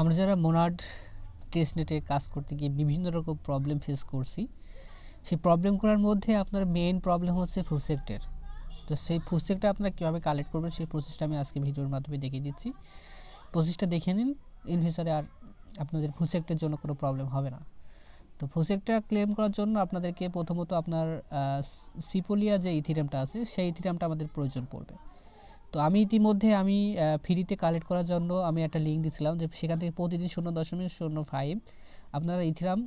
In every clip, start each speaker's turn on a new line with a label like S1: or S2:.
S1: আমরা যারা মোনাড টেস্টনেটে কাজ করতে গিয়ে বিভিন্ন রকম প্রবলেম ফেস করছি, সেই প্রবলেম করার মধ্যে আপনার মেইন প্রবলেম হচ্ছে ফুসেক্টের তো সেই প্রসেক্টটা আপনারা কীভাবে কালেক্ট করবেন সেই প্রসেসটা আমি আজকে ভিডিওর মাধ্যমে দেখিয়ে দিচ্ছি। প্রসেসটা দেখে নিন ইন ফিউচারে আর আপনাদের প্রসেক্টের জন্য কোনো প্রবলেম হবে না। তো প্রসেক্টটা ক্লেম করার জন্য আপনাদেরকে প্রথমত আপনার সিপোলিয়া যে ইথিরামটা আছে, সেই ইথিরামটা আমাদের প্রয়োজন পড়বে। তো আমি ইতিমধ্যে আমি ফ্রিতে কালেক্ট করার জন্য আমি একটা লিঙ্ক দিয়েছিলাম যে সেখান থেকে প্রতিদিন শূন্য দশমিক শূন্য ফাইভ আপনারা ইথিরাম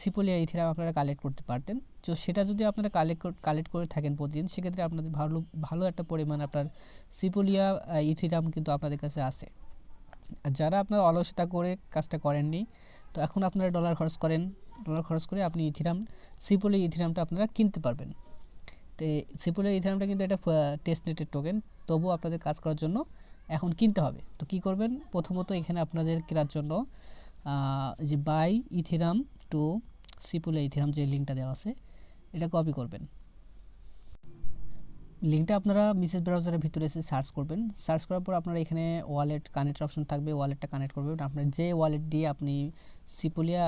S1: সিপোলিয়া ইথিরাম আপনারা কালেক্ট করতে পারতেন। তো সেটা যদি আপনারা কালেক্ট কালেক্ট করে থাকেন প্রতিদিন, সেক্ষেত্রে আপনাদের ভালো ভালো একটা পরিমাণ আপনার সিপোলিয়া ইথিরাম কিন্তু আপনাদের কাছে আর যারা আপনার অলসতা করে কাজটা করেননি, তো এখন আপনারা ডলার খরচ করেন ডলার খরচ করে আপনি ইথিরাম, সিপোলিয়া ইথিরামটা আপনারা কিনতে পারবেন। তো সিপোলিয়া ইথিরামটা কিন্তু একটা টেস্ট নেটের টোকেন তবুও আপনাদের কাজ করার জন্য এখন কিনতে হবে। তো কি করবেন? প্রথমত এখানে আপনাদের কেনার জন্য যে buy Ethereum to Sepolia Ethereum যে লিঙ্কটা দেওয়া আছে, এটা কপি করবেন। লিঙ্কটা আপনারা মিসেস ব্রাউজারের ভিতরে এসে সার্চ করবেন। সার্চ করার পর আপনারা এখানে ওয়ালেট কানেক্ট অপশন থাকবে ওয়ালেটটা কানেক্ট করবেন। আপনার যে ওয়ালেট দিয়ে আপনি সিপুলিয়া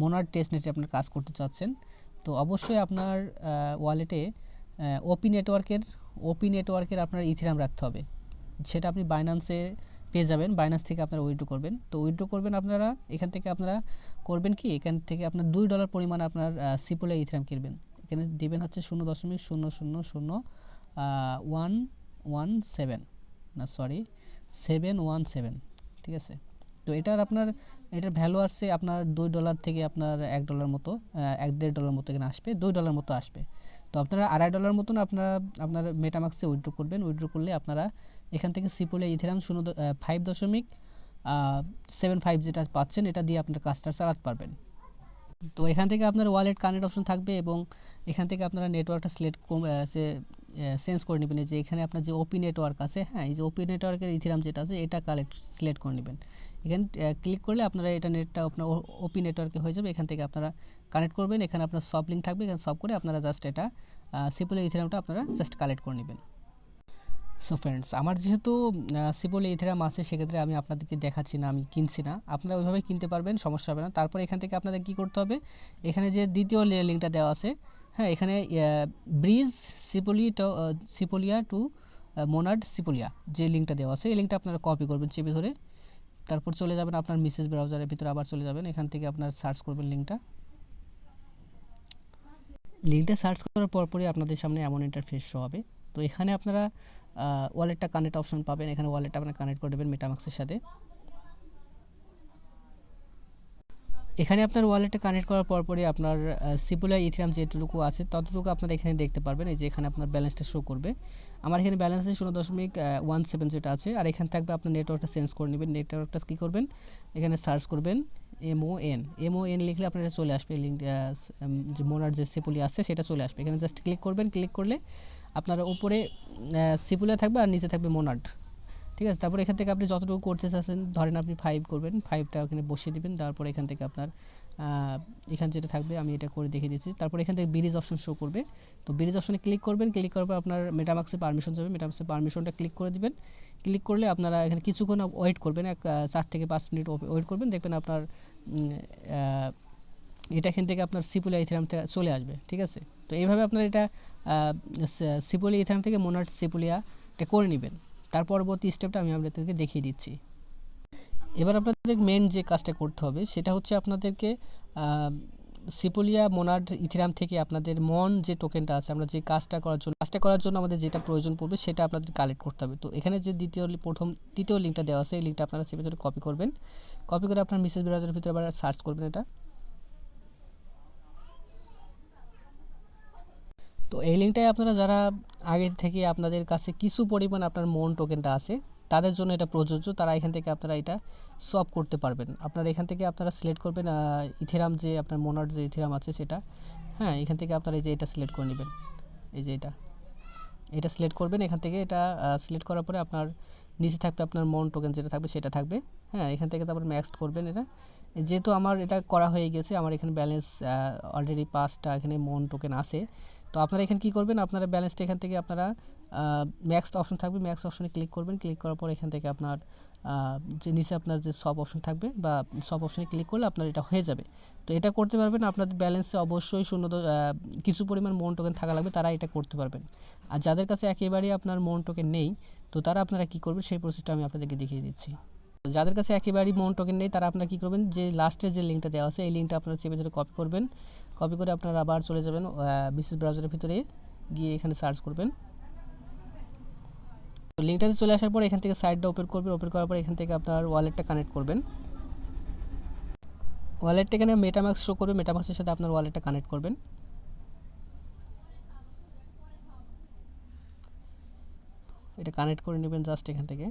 S1: মোনার টেস্ট নেটে আপনার কাজ করতে চাচ্ছেন, তো অবশ্যই আপনার ওয়ালেটে ওপি নেটওয়ার্কের ওপি নেটওয়ার্কের আপনার ইথিরাম রাখতে হবে। সেটা আপনি বাইন্যান্সে পেয়ে যাবেন। বাইন্যান্স থেকে আপনারা উইথড্র করবেন। তো উইথড্র করবেন আপনারা, এখান থেকে আপনারা করবেন কি? এখান থেকে আপনার দুই ডলার পরিমাণ আপনার সিপোলে ইথিরাম কিনবেন। এখানে দেবেন হচ্ছে শূন্য দশমিক শূন্য শূন্য শূন্য ওয়ান ওয়ান সেভেন না সরি সেভেন ওয়ান সেভেন ঠিক আছে? তো এটার আপনার, এটার ভ্যালু আসছে আপনার দুই ডলার থেকে আপনার এক ডলার মতো এক, দেড় ডলার মতো এখানে আসবে। দুই ডলার মতো আসবে। তো আপনারা আড়াই ডলার মতন আপনারা, আপনার মেটামাক্সে উইথড্র করবেন। উইথড্র করলে আপনারা এখান থেকে সিপোলে ইথেরাম শূন্য ফাইভ দশমিক সেভেন ফাইভ যেটা পাচ্ছেন, এটা দিয়ে আপনার কাজটা চালাতে পারবেন। তো এখান থেকে আপনার ওয়ালেট কানেক্ট অপশন থাকবে এবং এখান থেকে আপনারা নেটওয়ার্কটা সিলেক্ট চেঞ্জ করে নেবেন। যে এখানে আপনার যে ওপি নেটওয়ার্ক আছে হ্যাঁ এই যে ওপি নেটওয়ার্কের ইথিরাম যেটা আছে, এটা কালেক্ট সিলেক্ট করে নেবেন। এখানে ক্লিক করলে আপনারা এটা নেটটা আপনার ওপি নেটওয়ার্কে হয়ে যাবে। এখান থেকে আপনারা কানেক্ট করবেন। এখানে আপনার সব লিঙ্ক থাকবে। এখানে সব করে আপনারা জাস্ট এটা সিপল ইথেরামটা আপনারা জাস্ট কালেক্ট করে নেবেন। সো ফ্রেন্ডস আমার যেহেতু সিপল ইথেরাম আছে, সেক্ষেত্রে আমি আপনাদেরকে দেখাচ্ছি না, আমি কিনছি না। আপনারা ওইভাবে কিনতে পারবেন, সমস্যা হবে না। তারপর এখান থেকে আপনাদের কী করতে হবে? এখানে যে দ্বিতীয় লিঙ্কটা দেওয়া আছে হ্যাঁ এখানে ব্রিজ সিপোলি সিপোলিয়া টু মোনার্ড সিপোলিয়া যে লিঙ্কটা দেওয়া আছে, এই লিঙ্কটা আপনারা কপি করবেন চেপে ধরে। তারপর চলে যাবেন আপনার মিসেস ব্রাউজারের ভিতরে, আবার চলে যাবেন। এখান থেকে আপনার সার্চ করবেন লিঙ্কটা লিঙ্কটা সার্চ করার পরপরই আপনাদের সামনে এমন ইন্টারফেস শো হবে। তো এখানে আপনারা ওয়ালেটটা কানেক্ট অপশন পাবেন। এখানে ওয়ালেটটা আপনারা কানেক্ট করে দেবেন মেটামাক্সের সাথে। এখানে আপনার ওয়ালেটে কানেক্ট করার পরপরই আপনার সিপুলা ইথিরাম যেটুকু আছে, ততটুকু আপনারা এখানে দেখতে পারবেন। এই যে এখানে আপনার ব্যালেন্সটা শো করবে। আমার এখানে ব্যালেন্সে শূন্য দশমিক ওয়ান সেভেন যেটা আছে। আর এখানে থাকবে আপনার নেটওয়ার্কটা চেঞ্জ করে নেবেন। নেটওয়ার্কটা কী করবেন? এখানে সার্চ করবেন এমও এন এমও এন লিখলে আপনার চলে আসবে। লিঙ্ক যে মোনার যে সিপুলি আছে, সেটা চলে আসবে। এখানে জাস্ট ক্লিক করবেন। ক্লিক করলে আপনার উপরে সিপুলিয়া থাকবে আর নিচে থাকবে মোনার্ড ঠিক আছে, তারপর এখান থেকে আপনি যতটুকু করতে চাচ্ছেন, ধরেন আপনি ফাইভ করবেন ফাইভটা ওখানে বসিয়ে দেবেন, তারপর এখান থেকে আপনার এখানে যেটা থাকবে আমি এটা করে দেখিয়ে দিচ্ছি। তারপর এখান থেকে ব্রিজ অপশন শো করবে। তো ব্রিজ অপশনে ক্লিক করবেন ক্লিক করার পর আপনার মেটামাক্সে পারমিশন যাবে। মেটামাক্সে পারমিশনটা ক্লিক করে দিবেন। ক্লিক করলে আপনারা এখানে কিছুক্ষণ ওয়েট করবেন, এক চার থেকে পাঁচ মিনিট ওয়েট করবেন, দেখবেন আপনার এটা এখান থেকে আপনার ইথারাম থেকে চলে আসবে, ঠিক আছে? তো এইভাবে আপনার এটা সিপুলিয়া ইথারাম থেকে মোনাট সিপুলিয়া এটা করে নেবেন। তার পরবর্তী স্টেপটা আমি আপনাদেরকে দেখিয়ে দিচ্ছি। এবার আপনাদের মেন যে কাজটা করতে হবে, সেটা হচ্ছে আপনাদেরকে সিপোলিয়া মোনার্ড ইথিরাম থেকে আপনাদের মন যে টোকেনটা আছে, আমরা যে কাজটা করার জন্য, কাজটা করার জন্য আমাদের যেটা প্রয়োজন পড়বে, সেটা আপনাদের কালেক্ট করতে হবে। তো এখানে যে দ্বিতীয় প্রথম, তৃতীয় লিঙ্কটা দেওয়া আছে, এই লিঙ্কটা আপনারা সে ভিতরে কপি করবেন। কপি করে আপনার মিসেস ব্রাউজারের ভিতরে আবার সার্চ করবেন এটা। তো এই লিঙ্কটায় আপনারা যারা আগে থেকে আপনাদের কাছে কিছু পরিমাণ আপনার মন টোকেনটা আছে, তাদের জন্য এটা প্রযোজ্য, তারা এখান থেকে আপনারা এটা সব করতে পারবেন। আপনারা এখান থেকে আপনারা সিলেক্ট করবেন ইথেরাম যে আপনার মোনার যে ইথেরাম আছে সেটা হ্যাঁ এখান থেকে আপনারা এই যে এটা সিলেক্ট করে নেবেন, এই যে এটা। এটা সিলেক্ট করবেন, এখান থেকে এটা সিলেক্ট করার পরে আপনার নিচে থাকবে আপনার মন টোকেন যেটা থাকবে সেটা থাকবে হ্যাঁ এখান থেকে তারপর ম্যাক্স করবেন এটা। যেহেতু আমার এটা করা হয়ে গেছে, আমার এখানে ব্যালেন্স অলরেডি পাঁচটা এখানে মন টোকেন আছে তো আপনারা এখানে কী করবেন? আপনারা ব্যালেন্সটা এখান থেকে আপনারা ম্যাক্স অপশন থাকবে। ম্যাক্স অপশনে ক্লিক করবেন। ক্লিক করার পর এখান থেকে আপনার যে নিচে আপনার যে সব অপশন থাকবে বা সব অপশনে ক্লিক করলে আপনার এটা হয়ে যাবে। তো এটা করতে পারবেন। আপনাদের ব্যালেন্সে অবশ্যই শূন্য কিছু পরিমাণ মন টোকেন থাকা লাগবে। তারা এটা করতে পারবেন। আর যাদের কাছে একেবারেই আপনার মন টোকেন নেই, তো তারা আপনারা কী করবেন? সেই প্রসেসটা আমি আপনাদেরকে দেখিয়ে দিচ্ছি। যাদের কাছে একেবারেই মন টোকেন নেই, তারা আপনারা কী করবেন? যে লাস্টের যে লিঙ্কটা দেওয়া আছে, এই লিঙ্কটা আপনারা চেপে ধরে কপি করবেন। কপি করে আপনারা আবার চলে যাবেন বিশেষ ব্রাউজারের ভিতরে গিয়ে এখানে সার্চ করবেন। তো লিঙ্কটাতে চলে আসার পর এখান থেকে সাইটটা ওপেন করবেন ওপেন করার পর এখান থেকে আপনার ওয়ালেটটা কানেক্ট করবেন। ওয়ালেটটা এখানে মেটামাক্স শো করবে মেটামাক্সের সাথে আপনার ওয়ালেটটা কানেক্ট করবেন। এটা কানেক্ট করে নেবেন জাস্ট এখান থেকে।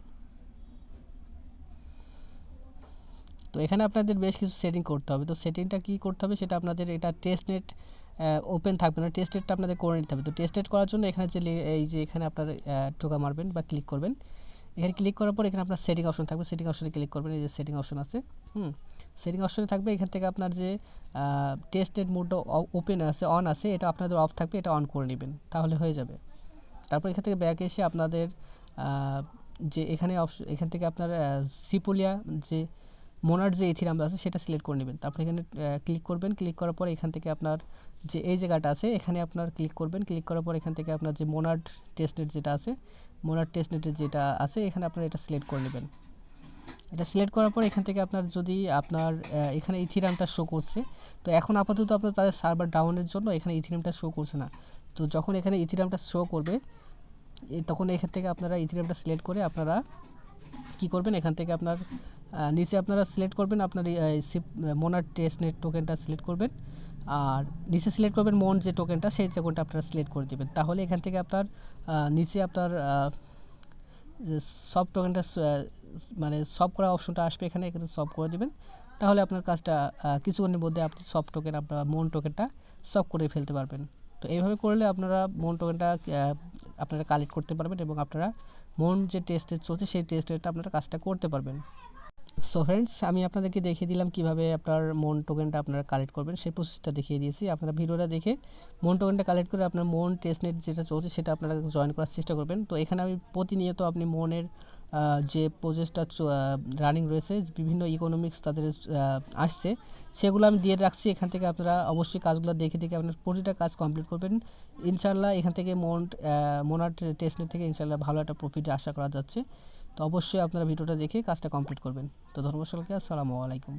S1: তো এখানে আপনাদের বেশ কিছু সেটিং করতে হবে। তো সেটিংটা কি করতে হবে? সেটা আপনাদের এটা টেস্ট নেট ওপেন থাকবে না। টেস্ট নেটটা আপনাদের করে নিতে হবে। তো টেস্ট নেট করার জন্য এখানে যে এই যে এখানে আপনার টোকা মারবেন বা ক্লিক করবেন, এখানে ক্লিক করার পর এখানে আপনার সেটিং অপশন থাকবে। সেটিং অপশনে ক্লিক করবেন, এই যে সেটিং অপশন আছে, হুম? সেটিং অপশনে থাকবে, এখান থেকে আপনার যে টেস্ট নেট মোডটা ওপেন আছে অন আছে, এটা আপনাদের অফ থাকবে, এটা অন করে নেবেন, তাহলে হয়ে যাবে। তারপর এখান থেকে ব্যাক এসে আপনাদের যে এখানে অপশ- এখান থেকে আপনার সিপোলিয়া যে মোনার যে ইথিরাম আছে, সেটা সিলেক্ট করে নেবেন। তারপর এখানে ক্লিক করবেন। ক্লিক করার পর এখান থেকে আপনার যে, এই জায়গাটা আছে, এখানে আপনার ক্লিক করবেন। ক্লিক করার পর এখান থেকে আপনার যে মোনার টেস্টনেট যেটা আছে মোনার টেস্টনেটের যেটা আছে, এখানে আপনার এটা সিলেক্ট করে নেবেন। এটা সিলেক্ট করার পর এখান থেকে আপনার যদি আপনার এখানে ইথিরামটা শো করছে, তো এখন আপাতত আপনার তাদের সার্ভার ডাউনের জন্য এখানে ইথিরামটা শো করছে না। তো যখন এখানে ইথিরামটা শো করবে তখন এখান থেকে আপনারা ইথিরিয়ামটা সিলেক্ট করে আপনারা কি করবেন? এখান থেকে আপনার নিচে আপনারা সিলেক্ট করবেন, আপনার মোনার টেস্ট নেট টোকেনটা সিলেক্ট করবেন। আর নিচে সিলেক্ট করবেন মন যে টোকেনটা সেই টোকেনটা আপনারা সিলেক্ট করে দেবেন। তাহলে এখান থেকে আপনার নিচে আপনার সব টোকেনটা মানে সব করা অপশনটা আসবে এখানে এখানে সব করে দেবেন। তাহলে আপনার কাজটা কিছুক্ষণের মধ্যে আপনি সব টোকেন আপনার মন টোকেনটা সব করে ফেলতে পারবেন। তো এইভাবে করলে আপনারা মন টোকেনটা আপনারা কালেক্ট করতে পারবেন এবং আপনারা মন যে টেস্টে চলছে, সেই টেস্টেরটা আপনারা কাজটা করতে পারবেন। সো ফ্রেন্ডস আমি আপনাদেরকে দেখিয়ে দিলাম কীভাবে আপনার মন টোকেনটা আপনারা কালেক্ট করবেন। সেই প্রসেসটা দেখিয়ে দিয়েছি। আপনারা ভিডিওটা দেখে মন টোকেনটা কালেক্ট করে আপনার মন টেস্টনেট যেটা চলছে সেটা আপনারা জয়েন করার চেষ্টা করবেন। তো এখানে আমি প্রতিনিয়ত আপনি মনের যে প্রজেক্টটা রানিং রয়েছে, বিভিন্ন ইকোনমিক্স তাদের আসছে, সেগুলো আমি দিয়ে রাখছি। এখান থেকে আপনারা অবশ্যই কাজগুলো দেখে দেখে আপনার প্রতিটা কাজ কমপ্লিট করবেন। ইনশাল্লাহ এখান থেকে মন মোনার টেস্টনেট থেকে ইনশাল্লাহ ভালো একটা প্রফিট আশা করা যাচ্ছে। তো অবশ্যই আপনারা ভিডিওটা দেখে কাজটা কমপ্লিট করবেন। তো ধন্যবাদ সকলকে আসসালামু আলাইকুম।